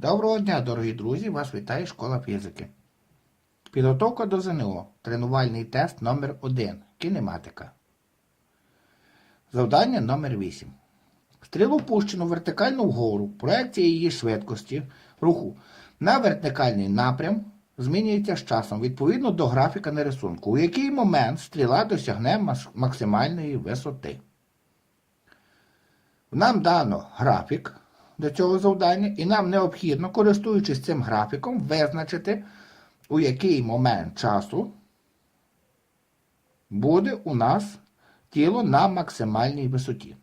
Доброго дня, дорогі друзі! Вас вітає школа фізики. Підготовка до ЗНО. Тренувальний тест номер 1 Кінематика. Завдання номер 8. Стрілу пущено вертикально вгору. Проекція її швидкості руху на вертикальний напрям змінюється з часом відповідно до графіка на рисунку, у який момент стріла досягне максимальної висоти. Нам дано графік до цього завдання, і нам необхідно, користуючись цим графіком, визначити, у який момент часу буде у нас тіло на максимальній висоті.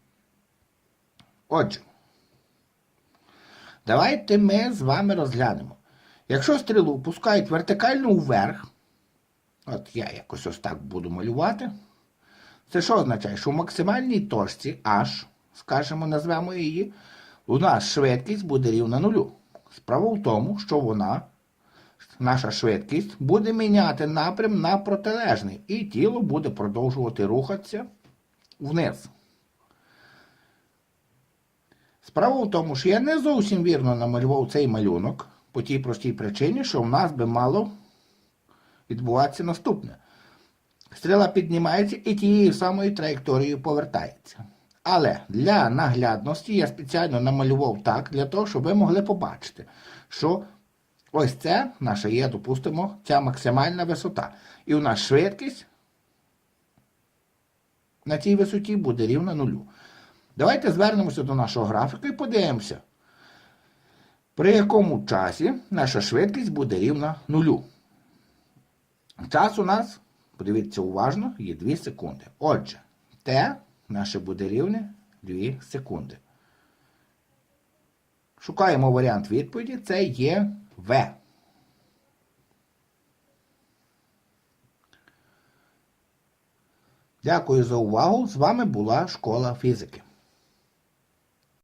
Отже, давайте ми з вами розглянемо. Якщо стрілу пускають вертикально вверх, от я якось ось так буду малювати, це що означає? Що в максимальній точці H, скажімо, назвемо її, у нас швидкість буде рівна нулю. Справа в тому, що вона, наша швидкість, буде міняти напрям на протилежний, і тіло буде продовжувати рухатися вниз. Справа в тому, що я не зовсім вірно намалював цей малюнок по тій простій причині, що в нас би мало відбуватися наступне. Стріла піднімається і тією самою траєкторією повертається. Але для наглядності я спеціально намалював так, для того, щоб ви могли побачити, що ось це наша є, допустимо, ця максимальна висота. І у нас швидкість на цій висоті буде рівна нулю. Давайте звернемося до нашого графіку і подивимося, при якому часі наша швидкість буде рівна нулю. Час у нас, подивіться уважно, є 2 секунди. Отже, Т наше буде рівне 2 секунди. Шукаємо варіант відповіді. Це є В. Дякую за увагу. З вами була школа фізики.